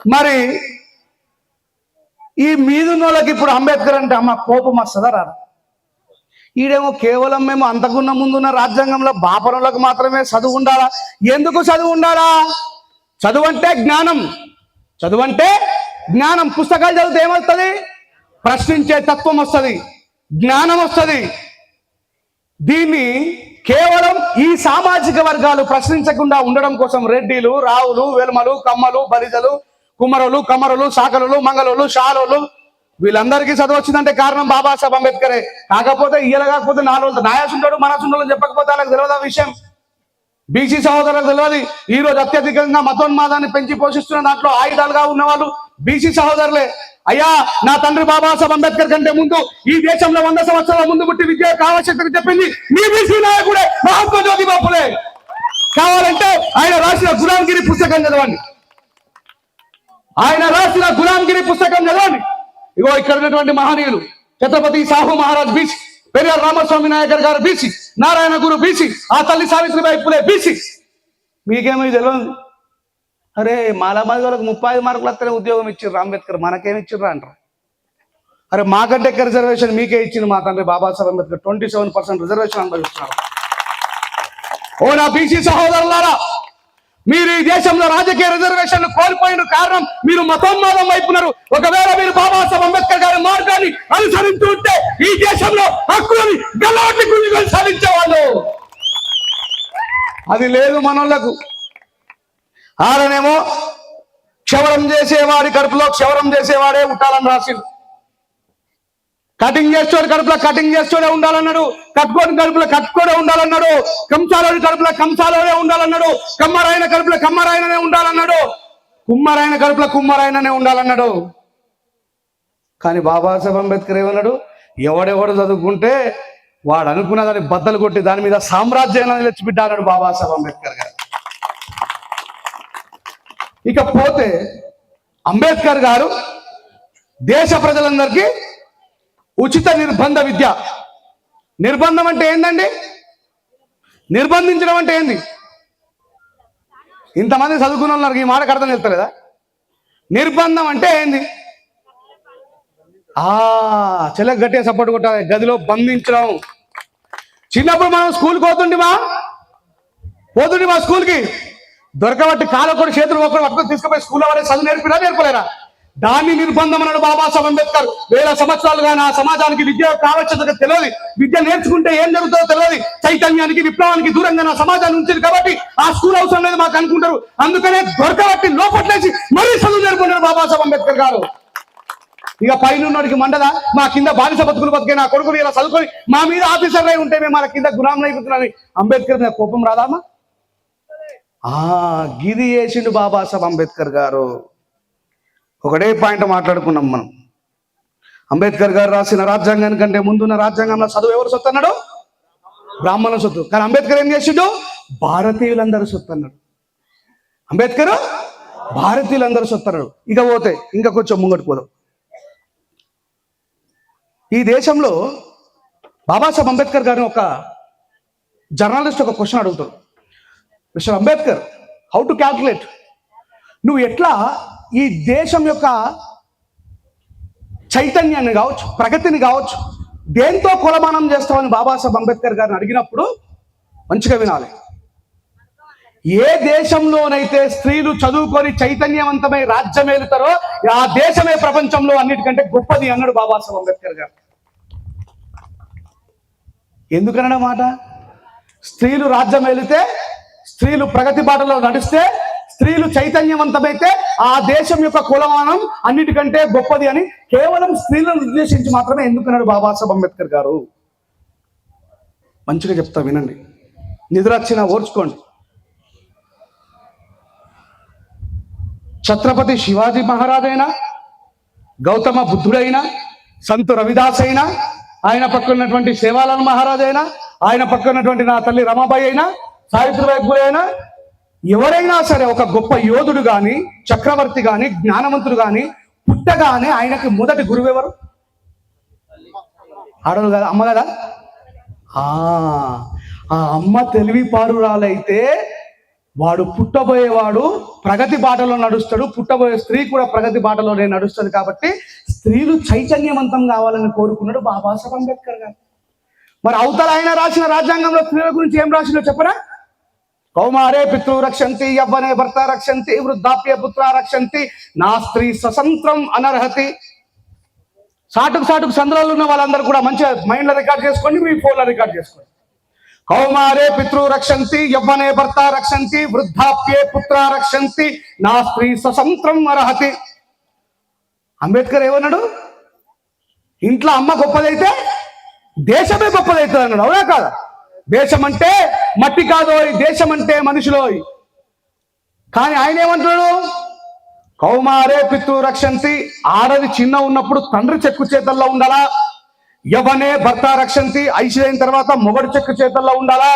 మరి ఈ మీదున్నోళ్ళకి ఇప్పుడు అంబేద్కర్ అంటే అమ్మ కోపం వస్తుందా రాదు? ఈడేమో కేవలం మేము అంతకున్న ముందున్న రాజ్యాంగంలో బాపనులకు మాత్రమే చదువు ఉండాలా? ఎందుకు చదువు ఉండాలా? చదువు అంటే జ్ఞానం. చదువు అంటే జ్ఞానం. పుస్తకాలు చదివితే ఏమవుతుంది ప్రశ్నించే తత్వం వస్తుంది. జ్ఞానం వస్తుంది. దీన్ని కేవలం ఈ సామాజిక వర్గాలు ప్రశ్నించకుండా ఉండడం కోసం రెడ్డిలు రావులు వెల్మలు కమ్మలు బలిజలు కుమరులు కమరులు సాకరులు మంగళులు షాలోలు వీళ్ళందరికీ చదువు వచ్చిందంటే కారణం బాబాసాహెబ్ అంబేద్కరే. కాకపోతే ఇయ్యల కాకపోతే నాలుగు నాయాసుంటాడు మనసుంటాడు చెప్పకపోతే వాళ్ళకి తెలియదు ఆ విషయం? బీసీ సహోదరులకు తెలియదు ఈ రోజు అత్యధికంగా మతోన్మాదాన్ని పెంచి పోషిస్తున్న దాంట్లో ఆయుధాలుగా ఉన్నవాళ్ళు బీసీ సహోదరులే. అయ్యా నా తండ్రి బాబాసాహెబ్ అంబేద్కర్ కంటే ముందు ఈ దేశంలో వంద సంవత్సరాల ముందు పుట్టి విద్య కావశక్తిని చెప్పింది మీ బీసీ నాయకుడే మహాత్మా జ్యోతి బాపులే కావాలంటే ఆయన రాసిన గురాంగిరి పుస్తకం చదవండి. ఆయన రాసిన గులాంగిరి పుస్తకం చదవండి. ఇగో ఇక్కడ ఉన్నటువంటి మహనీయులు ఛత్రపతి సాహు మహారాజ్ బీసీ పెరియార్ రామస్వామి నాయకర్ గారు బీసీ నారాయణ గురు బీసీ ఆ తల్లి సావిత్రిబాయి పులే బీసీ. మీకేమో తెలియదు అరే మాలామాది వాళ్ళకి ముప్పై ఐదు మార్కులు అత్తనే ఉద్యోగం ఇచ్చిర్రు అంబేద్కర్ మనకేమి ఇచ్చిర్రా అంటారు? అరే మాకంటే ఎక్కువ రిజర్వేషన్ మీకే ఇచ్చింది మా తండ్రి Babasaheb Ambedkar twenty seven percent reservation అనుభవిస్తున్నారు ఓ నా బీసీ సహోదరులారా మీరు ఈ దేశంలో రాజకీయ రిజర్వేషన్ కోల్పోయిన కారణం మీరు మతోన్మాదం వైపున్నారు. ఒకవేళ మీరు బాబాసాహెబ్ అంబేద్కర్ గారి మార్గాన్ని అనుసరిస్తూ ఉంటే ఈ దేశంలో హక్కులని గలాటి గుంజుకొని సాధించేవాళ్ళు అది లేదు మనోళ్ళకు. ఆడనేమో క్షవరం చేసేవాడి కడుపులో క్షవరం చేసేవాడే ఉంటాలని రాసింది కటింగ్ చేసేవాడు కడుపులో కటింగ్ చేస్తూనే ఉండాలన్నాడు. కట్టుకోని కడుపులో కట్టుకోనే ఉండాలన్నాడు. కంసాలోని కడుపులో కంసాలోనే ఉండాలన్నాడు. కమ్మరాయన కడుపులో కమ్మరాయననే ఉండాలన్నాడు. కుమ్మరాయన కడుపులో కుమ్మరాయననే ఉండాలన్నాడు. కానీ బాబాసాహెబ్ అంబేద్కర్ ఏమన్నాడు? ఎవడెవడు చదువుకుంటే వాడు అనుకున్న దాన్ని బద్దలు కొట్టి దాని మీద సామ్రాజ్యాన్ని తెచ్చిపెట్టా అన్నాడు బాబాసాహెబ్ అంబేద్కర్ గారు. ఇక పోతే అంబేద్కర్ గారు దేశ ప్రజలందరికీ ఉచిత నిర్బంధ విద్య. నిర్బంధం అంటే ఏందండి? నిర్బంధించడం అంటే ఏంది? ఇంతమంది చదువుకున్న వాళ్ళకి ఈ మాటకు అర్థం చేస్తలేదా నిర్బంధం అంటే ఏంది? ఆ చెల్ల గట్టిగా సపోర్ట్ కొట్టాలి గదిలో బంధించడం. చిన్నప్పుడు మనం స్కూల్కి పోతుండేమా పోతుండి మా స్కూల్కి. దొరకబట్టి కాలు ఒకటి చేతులు ఒకటి పట్టుకొని తీసుకుపోయి స్కూల్లో వాడే చదువు నేర్పినా నేర్పలేరా? దాన్ని నిర్బంధం అన్నాడు బాబాసాహెబ్ అంబేద్కర్. వేల సంవత్సరాలుగా నా సమాజానికి విద్య కావచ్చదు తెలియదు విద్య నేర్చుకుంటే ఏం జరుగుతుందో తెలియదు చైతన్యానికి విప్లవానికి దూరంగా నా సమాజాన్ని ఉంచింది కాబట్టి ఆ స్కూల్ అవసరం లేదు మాకు అనుకుంటారు. అందుకనే దొరకబట్టి లోపట్లేసి మరీ చదువు నేర్పుకున్నాడు బాబాసాహెబ్ అంబేద్కర్ గారు. ఇక పైన ఉన్నోడికి మండదా? మా కింద బానిస బతుకులు బతికే నా కొడుకులు ఇలా చదువుకొని మా మీద ఆఫీసర్ అయి ఉంటే మేము మన కింద గులాం అయిపోతున్నాను అంబేద్కర్ మీద కోపం రాదామా ఆ గిది చేసిండు బాబాసాహెబ్ అంబేద్కర్ గారు. ఒకటే పాయింట్ మాట్లాడుకున్నాం మనం. అంబేద్కర్ గారు రాసిన రాజ్యాంగానికి కంటే ముందున్న రాజ్యాంగంలో చదువు ఎవరు సొత్తు అన్నాడు బ్రాహ్మణ సొత్తు. కానీ అంబేద్కర్ ఏం చేసిండు? భారతీయులందరూ సొత్తు అన్నాడు అంబేద్కర్ భారతీయులందరూ సొత్తు అన్నాడు ఇక పోతే ఇంకా కొంచెం ముంగటి పోదాం. ఈ దేశంలో బాబాసాహెబ్ అంబేద్కర్ గారిని ఒక జర్నలిస్ట్ ఒక క్వశ్చన్ అడుగుతాడు. Mister Ambedkar how to calculate? నువ్వు ఎట్లా ఈ దేశం యొక్క చైతన్యాన్ని కావచ్చు ప్రగతిని కావచ్చు దేంతో కులమానం చేస్తామని బాబాసాహెబ్ అంబేద్కర్ గారిని అడిగినప్పుడు మంచిగా వినాలి. ఏ దేశంలోనైతే స్త్రీలు చదువుకొని చైతన్యవంతమై రాజ్యం ఏలుతారో ఆ దేశమే ప్రపంచంలో అన్నిటికంటే గొప్పది అన్నాడు బాబాసాహెబ్ అంబేద్కర్ గారు. ఎందుకనడం మాట స్త్రీలు రాజ్యం ఏలితే స్త్రీలు ప్రగతి బాటలో నడిస్తే స్త్రీలు చైతన్యవంతమైతే ఆ దేశం యొక్క కులమానం అన్నిటికంటే గొప్పది అని కేవలం స్త్రీలను ఉద్దేశించి మాత్రమే ఎందుకన్నాడు బాబాసాహెబ్ అంబేద్కర్ గారు? మంచిగా చెప్తా వినండి. నిద్ర వచ్చినా ఓర్చుకోండి. ఛత్రపతి శివాజీ మహారాజైనా గౌతమ బుద్ధుడైనా సంతు రవిదాస్ అయినా ఆయన పక్కనటువంటి ఉన్నటువంటి మహారాజైనా మహారాజ్ అయినా ఆయన పక్కనటువంటి నా తల్లి రమాబాయి అయినా సావిత్రిబాయి పూలే అయినా ఎవరైనా సరే ఒక గొప్ప యోధుడు కానీ చక్రవర్తి కానీ జ్ఞానవంతుడు కానీ పుట్టగానే ఆయనకి మొదటి గురువు ఎవరు? ఆడలు కదా? అమ్మ కదా? ఆ ఆ అమ్మ తెలివి పారురాలైతే వాడు పుట్టబోయేవాడు ప్రగతి బాటలో నడుస్తాడు. పుట్టబోయే స్త్రీ కూడా ప్రగతి బాటలోనే నడుస్తుంది కాబట్టి స్త్రీలు చైతన్యవంతం కావాలని కోరుకున్నాడు బాబాసాహెబ్ అంబేద్కర్ గారు. మరి అవతల ఆయన రాసిన రాజ్యాంగంలో స్త్రీల గురించి ఏం రాసిందో చెప్పరా? కౌమారే పితృ రక్షంతి యవ్వనే భర్త రక్షంతి వృద్ధాప్య పుత్ర రక్షంతి నా స్త్రీ స్వతంత్రం అనర్హతి. సాటుకు సాటుకు సంద్రాలు ఉన్న వాళ్ళందరూ కూడా మంచిగా మైండ్లో రికార్డ్ చేసుకోండి మీ ఫోన్లో రికార్డ్ చేసుకోండి. కౌమారే పితృ రక్షంతి యవ్వనే భర్త రక్షంతి వృద్ధాప్యే పుత్ర రక్షంతి నా స్త్రీ స్వతంత్రం అర్హతి అంబేద్కర్ ఏమన్నాడు? ఇంట్లో అమ్మ గొప్పదైతే దేశమే గొప్పదవుతుంది అన్నాడు అవునా కాదా? దేశం అంటే మట్టి కాదోయ్ దేశం అంటే మనుషులోయ్. కానీ ఆయన ఏమంటున్నాడు కౌమారే పిత్తు రక్షంతి ఆడది చిన్న ఉన్నప్పుడు తండ్రి చెక్కు చేతల్లో ఉండాలా? యవనే భర్త రక్షంతి ఐశ్వర్యం తర్వాత మొగడు చెక్కు చేతల్లో ఉండాలా?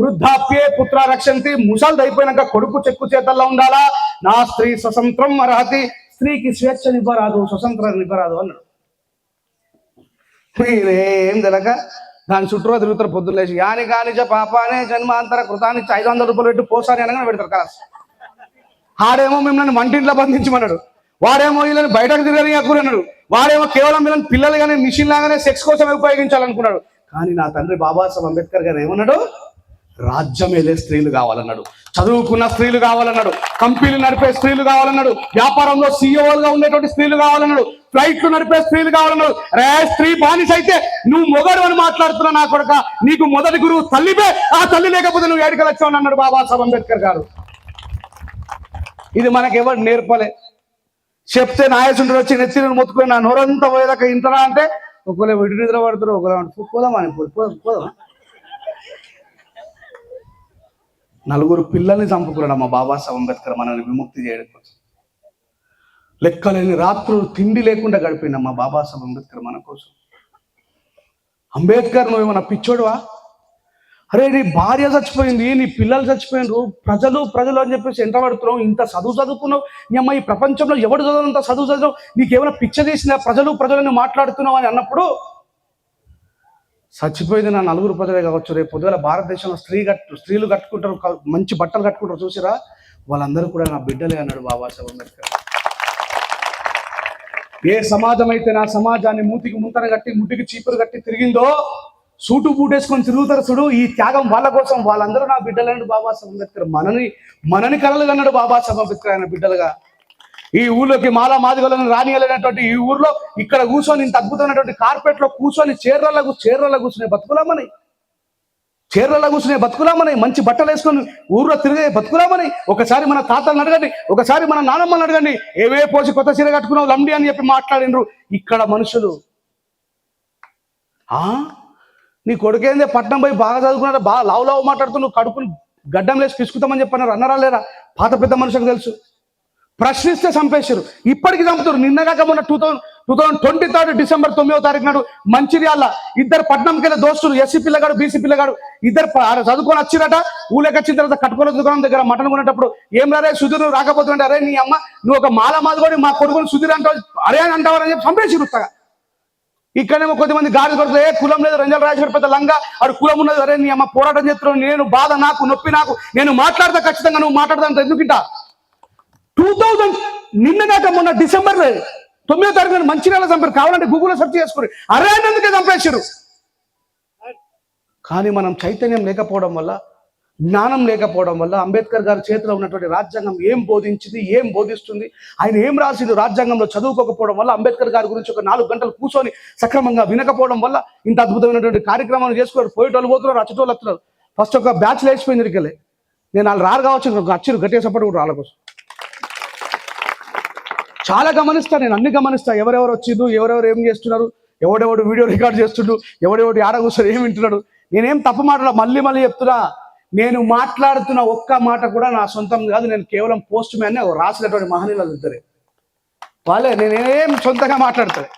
వృద్ధాప్యే పుత్ర రక్షంతి ముసల్ది అయిపోయినాక కొడుకు చెక్కు చేతల్లో ఉండాలా? నా స్త్రీ స్వతంత్రం అర్హతి స్త్రీకి స్వేచ్ఛనివ్వరాదు స్వతంత్రాన్ని ఇవ్వరాదు అన్నాడు. మీరేం తెలక? దాని చుట్టూ తిరుగుతారు పొద్దున్న లేచి. యాని కానిచ పాపానే జన్మాంతర కృతాన్ని ఐదు వందల రూపాయలు పెట్టి పోసారి అనగానే పెడతారు కలాస్ ఆడేమో మిమ్మల్ని వంటింట్లో బంధించమన్నాడు. వాడేమో వీళ్ళని బయటకు తిరగని అన్నాడు. వాడేమో కేవలం వీళ్ళని పిల్లలు కానీ మిషన్ లాగానే సెక్స్ కోసం ఉపయోగించాలనుకున్నాడు. కానీ నా తండ్రి బాబాసాహెబ్ అంబేద్కర్ గారు ఏమన్నాడు? రాజ్యం వెళ్ళే స్త్రీలు కావాలన్నాడు. చదువుకున్న స్త్రీలు కావాలన్నాడు. కంపెనీలు నడిపే స్త్రీలు కావాలన్నాడు. వ్యాపారంలో సీఈఓలుగా ఉండేటువంటి స్త్రీలు కావాలన్నాడు. ఫ్లైట్లు నడిపే స్త్రీలు కావాలన్నాడు. రే స్త్రీ బానిస అయితే నువ్వు మొగడు అని మాట్లాడుతున్నా నా కొడుక. నీకు మొదటి గురువు తల్లిపే ఆ తల్లి లేకపోతే నువ్వు ఏడికలు వచ్చావు అన్నాడు బాబాసాహెబ్ అంబేద్కర్ గారు. ఇది మనకెవరు నేర్పలే? చెప్తే నాయసుండ్రు వచ్చి నెత్తిని మొత్తుకొని నా నోరంతా పోయేదాకా ఇంటరా అంటే ఒకవేళ విడి నిద్ర పడుతున్నారు ఒకవేళ పోదామని అని పోదాం పోదామా? నలుగురు పిల్లల్ని చంపుకున్నాడు మా బాబాసాహెబ్ అంబేద్కర్ మనల్ని విముక్తి చేయడం కోసం. లెక్కలేని రాత్రులు తిండి లేకుండా గడిపిన మా బాబాసాహెబ్ అంబేద్కర్ మన కోసం. అంబేద్కర్ నువ్వు ఏమన్నా పిచ్చోడువా? అరే నీ భార్య చచ్చిపోయింది నీ పిల్లలు చచ్చిపోయినారు ప్రజలు ప్రజలు అని చెప్పేసి ఎంత పడుతున్నావు? ఇంత చదువు చదువుకున్నావు? నీ అమ్మ ఈ ప్రపంచంలో ఎవడు చదవనంత చదువు చదువు నీకేమైనా పిచ్చ చేసిన ప్రజలు ప్రజలను మాట్లాడుతున్నావు అని అన్నప్పుడు చచ్చిపోయింది నా నలుగురు ప్రజలే కావచ్చు. రేపు పొద్దుగల భారతదేశంలో స్త్రీ కట్టు స్త్రీలు కట్టుకుంటారు మంచి బట్టలు కట్టుకుంటారు చూసిరా? వాళ్ళందరూ కూడా నా బిడ్డలే అన్నాడు బాబాసాహెబ్ అంబేద్కర్. ఏ సమాజం అయితే నా సమాజాన్ని మూతికి ముంతన కట్టి ముట్టికి చీపురు కట్టి తిరిగిందో సూటు బూటేసుకొని తిరుగుతారు చూడు ఈ త్యాగం వాళ్ళ కోసం వాళ్ళందరూ నా బిడ్డలన్నాడు బాబాసాహెబ్ అంబేద్కర్. మనని మనని కలలుగన్నాడు బాబాసాహెబ్ అంబేద్కర్ ఆయన బిడ్డలుగా. ఈ ఊళ్ళోకి మాలా మాదిగలను రానియలేనటువంటి ఈ ఊర్లో ఇక్కడ కూర్చొని ఇంత అద్భుతమైనటువంటి కార్పెట్లో కూర్చొని చీరలలో చీరలలో కూర్చునే బతుకులామని. చీరలలో కూర్చునే బతుకులామని. మంచి బట్టలు వేసుకొని ఊర్లో తిరిగే బతుకులామని. ఒకసారి మన తాతలను అడగండి. ఒకసారి మన నానమ్మని అడగండి. ఏవే పోసి కొత్త చీర కట్టుకున్నావు లండి అని చెప్పి మాట్లాడినరు. ఇక్కడ మనుషులు. ఆ? నీ కొడుకేందే పట్నం పోయి బాగా చదువుకున్నారా బాగా లావు లావు మాట్లాడుతున్నావు కడుపుని గడ్డం లేసి పిసుకుతామని చెప్పన్నారు. అన్నారా లేరా? పాత పెద్ద మనుషులకు తెలుసు. ప్రశ్నిస్తే చంపేశారు. ఇప్పటికి చంపుతారు. నిన్నగాక మొన్న two thousand two thousand twenty third December తొమ్మిదో తారీఖు నాడు మంచిర్యాల ఇద్దరు పట్నంకి వెళ్ళే దోస్తులు ఎస్సీ పిల్లగాడు బీసీ పిల్లగాడు ఇద్దరు చదువుకొని వచ్చిరట. ఊళ్ళకి వచ్చిన తర్వాత కట్టుకోల దుకాణం దగ్గర మటన్ కొనేటప్పుడు ఏం రే సుధీర్ నువ్వు రాకపోతుంటే అరే నీ అమ్మ నువ్వు ఒక మాల మాదిగోడి మా కొడుకుని సుధీర్ అంటావు అరే అని అంటావని చెప్పి చంపేసి ఉత్తగా. ఇక్కడేమో కొద్దిమంది గాడి కొడుకు ఏ కులం లేదు రంజల్ రాజేశ్వర పెద్ద లంగా అడు కులం ఉన్నది. అరే నీ అమ్మ పోరాటం చేస్తున్నావు. నేను బాధ నాకు నొప్పి నాకు నేను మాట్లాడతా ఖచ్చితంగా నువ్వు మాట్లాడతా ఎందుకుంటా? టూ థౌజండ్ నిన్న దాకా మొన్న డిసెంబర్ తొమ్మిదో తారీఖున మంచి మంచిర్యాల చంపారు కావాలంటే గూగుల్లో సెర్చ్ చేసుకుని అరే అన్నందుకే చంపేశారు? కానీ మనం చైతన్యం లేకపోవడం వల్ల జ్ఞానం లేకపోవడం వల్ల అంబేద్కర్ గారి చేతిలో ఉన్నటువంటి రాజ్యాంగం ఏం బోధించింది ఏం బోధిస్తుంది ఆయన ఏం రాసింది రాజ్యాంగంలో చదువుకోకపోవడం వల్ల అంబేద్కర్ గారి గురించి ఒక నాలుగు గంటలు కూర్చొని సక్రమంగా వినకపోవడం వల్ల ఇంత అద్భుతమైనటువంటి కార్యక్రమాలు చేసుకున్నారు. పోయేటోళ్ళు పోతున్నారు అచ్చటోళ్ళు వస్తున్నారు. ఫస్ట్ ఒక బ్యాచ్ లేచిపోయింది ఇరికెళ్ళి నేను వాళ్ళు రారు కావచ్చు ఒక గట్టిగా సపోర్ట్ కూడా రాళ్ళ కోసం. చాలా గమనిస్తా నేను అన్ని గమనిస్తా. ఎవరెవరు వచ్చిండ్రు ఎవరెవరు ఏం చేస్తున్నారు ఎవడెవడు వీడియో రికార్డ్ చేస్తుండు ఎవడెవడు ఆడ కూర్చొని ఏం వింటున్నాడు. నేనేం తప్పు మాటలా మళ్ళీ మళ్ళీ చెప్తున్నా. నేను మాట్లాడుతున్న ఒక్క మాట కూడా నా సొంతం కాదు. నేను కేవలం పోస్ట్ మ్యాన్ రాసినటువంటి మహనీయులు ఇద్దరే. వాళ్ళే నేనేం సొంతంగా మాట్లాడతాను